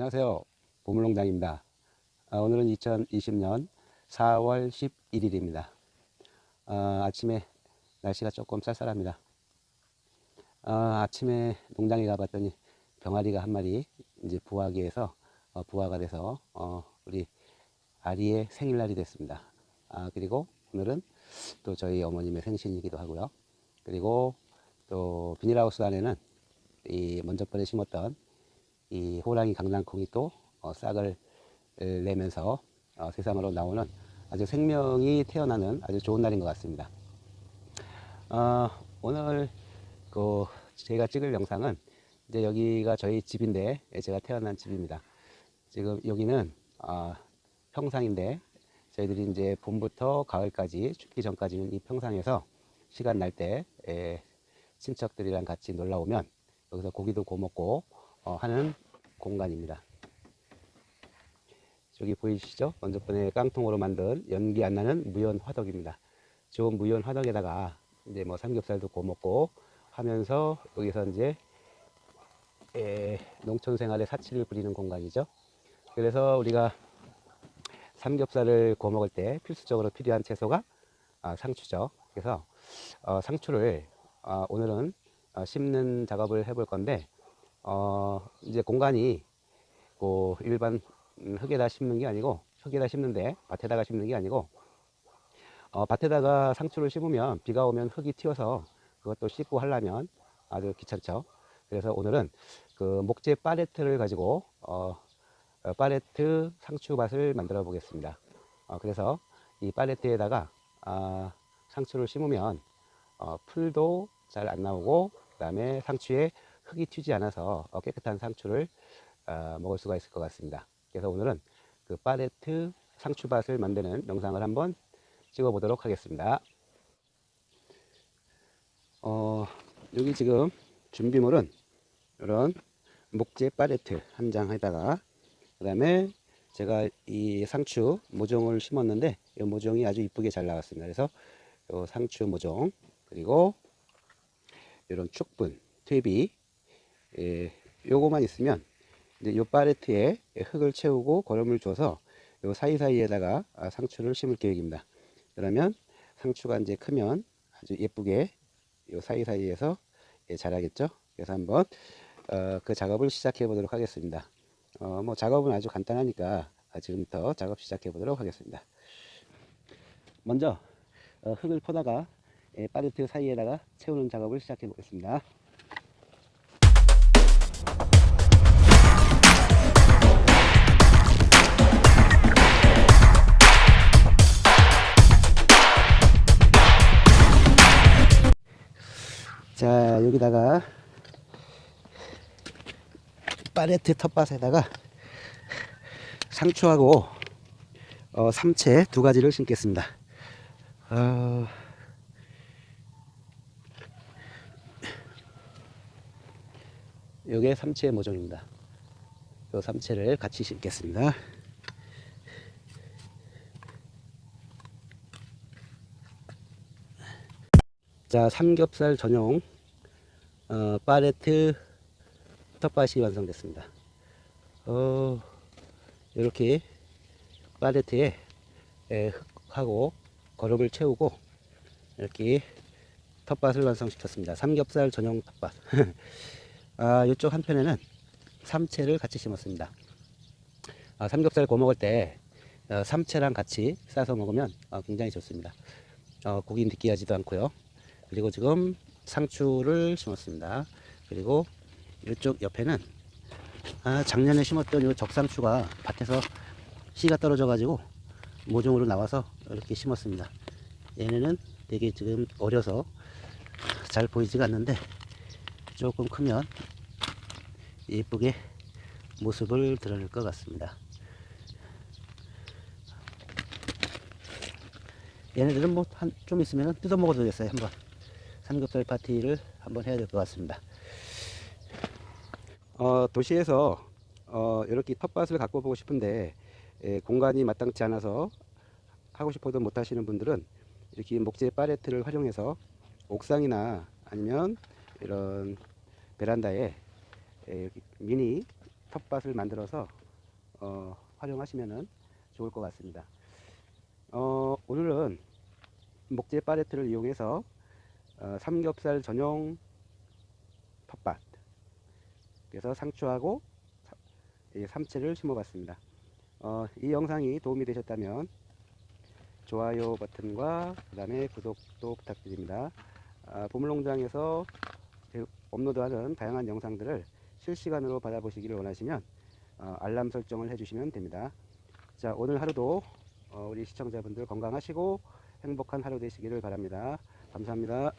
안녕하세요. 보물농장입니다. 아, 오늘은 2020년 4월 11일입니다. 아, 아침에 날씨가 조금 쌀쌀합니다. 아, 아침에 농장에 가봤더니 병아리가 한 마리 이제 부화하기 위해서 어, 부화가 돼서 어, 우리 아리의 생일날이 됐습니다. 아, 그리고 오늘은 또 저희 어머님의 생신이기도 하고요. 그리고 또 비닐하우스 안에는 이 먼저 번에 심었던 이 호랑이 강낭콩이 또 어, 싹을 에, 내면서 어, 세상으로 나오는 아주 생명이 태어나는 아주 좋은 날인 것 같습니다. 어, 오늘 그 제가 찍을 영상은 이제 여기가 저희 집인데 예, 제가 태어난 집입니다. 지금 여기는 어, 평상인데 저희들이 이제 봄부터 가을까지 춥기 전까지는 이 평상에서 시간 날 때 친척들이랑 같이 놀러 오면 여기서 고기도 구워 먹고 어, 하는 공간입니다. 저기 보이시죠? 먼저 번에 깡통으로 만든 연기 안 나는 무연 화덕입니다. 좋은 무연 화덕에다가 이제 뭐 삼겹살도 구워 먹고 하면서 여기서 이제 에, 농촌 생활의 사치를 부리는 공간이죠. 그래서 우리가 삼겹살을 구워 먹을 때 필수적으로 필요한 채소가 아, 상추죠. 그래서 어, 상추를 어, 오늘은 어, 심는 작업을 해볼 건데 어, 이제 공간이 그 일반 음, 흙에다 심는 게 아니고 흙에다 심는데 밭에다가 심는 게 아니고 어, 밭에다가 상추를 심으면 비가 오면 흙이 튀어서 그것도 씻고 하려면 아주 귀찮죠. 그래서 오늘은 그 목재 팔레트를 가지고 어, 어, 팔레트 상추밭을 만들어 보겠습니다. 어, 그래서 이 팔레트에다가 아, 상추를 심으면 어, 풀도 잘 안 나오고 그 다음에 상추에 흙이 튀지 않아서 어, 깨끗한 상추를 어, 먹을 수가 있을 것 같습니다. 그래서 오늘은 그 팔레트 상추밭을 만드는 영상을 한번 찍어 보도록 하겠습니다. 어, 여기 지금 준비물은 이런 목재 팔레트 한 장에다가 그 다음에 제가 이 상추 모종을 심었는데 이 모종이 아주 이쁘게 잘 나왔습니다. 그래서 요 상추 모종 그리고 이런 축분, 퇴비 예, 요거만 있으면 이제 요 팔레트에 흙을 채우고 거름을 줘서 요 사이사이에다가 아, 상추를 심을 계획입니다. 그러면 상추가 이제 크면 아주 예쁘게 요 사이사이에서 예, 자라겠죠. 그래서 한번 어, 그 작업을 시작해 보도록 하겠습니다. 어, 뭐 작업은 아주 간단하니까 지금부터 작업 시작해 보도록 하겠습니다. 먼저 어, 흙을 퍼다가 예, 팔레트 사이에다가 채우는 작업을 시작해 보겠습니다. 여기다가 팔레트 텃밭에다가 상추하고 어, 삼채 두 가지를 심겠습니다. 어, 요게 삼채 모종입니다. 요 삼채를 같이 심겠습니다. 자, 삼겹살 전용 어, 팔레트 텃밭이 완성됐습니다. 어, 이렇게 팔레트에 에, 흙하고 거름을 채우고 이렇게 텃밭을 완성시켰습니다. 삼겹살 전용 텃밭. 아, 이쪽 한편에는 삼채를 같이 심었습니다. 아, 삼겹살 구워 먹을 때 어, 삼채랑 같이 싸서 먹으면 어, 굉장히 좋습니다. 어, 고기 느끼하지도 않고요. 그리고 지금 상추를 심었습니다. 그리고 이쪽 옆에는 아, 작년에 심었던 이 적상추가 밭에서 씨가 떨어져 가지고 모종으로 나와서 이렇게 심었습니다. 얘네는 되게 지금 어려서 잘 보이지가 않는데 조금 크면 예쁘게 모습을 드러낼 것 같습니다. 얘네들은 뭐 한 좀 있으면 뜯어 먹어도 되겠어요. 한번 삼겹살 파티를 한번 해야 될 것 같습니다. 어, 도시에서 어, 이렇게 텃밭을 갖고 보고 싶은데 예, 공간이 마땅치 않아서 하고 싶어도 못 하시는 분들은 이렇게 목재 팔레트를 활용해서 옥상이나 아니면 이런 베란다에 예, 미니 텃밭을 만들어서 어, 활용하시면 좋을 것 같습니다. 어, 오늘은 목재 팔레트를 이용해서 어, 삼겹살 전용 텃밭 그래서 상추하고 사- 이 삼채를 심어봤습니다. 어, 이 영상이 도움이 되셨다면 좋아요 버튼과 그 다음에 구독도 부탁드립니다. 아, 보물농장에서 제- 업로드하는 다양한 영상들을 실시간으로 받아보시기를 원하시면 어, 알람 설정을 해주시면 됩니다. 자 오늘 하루도 어, 우리 시청자분들 건강하시고 행복한 하루 되시기를 바랍니다. 감사합니다.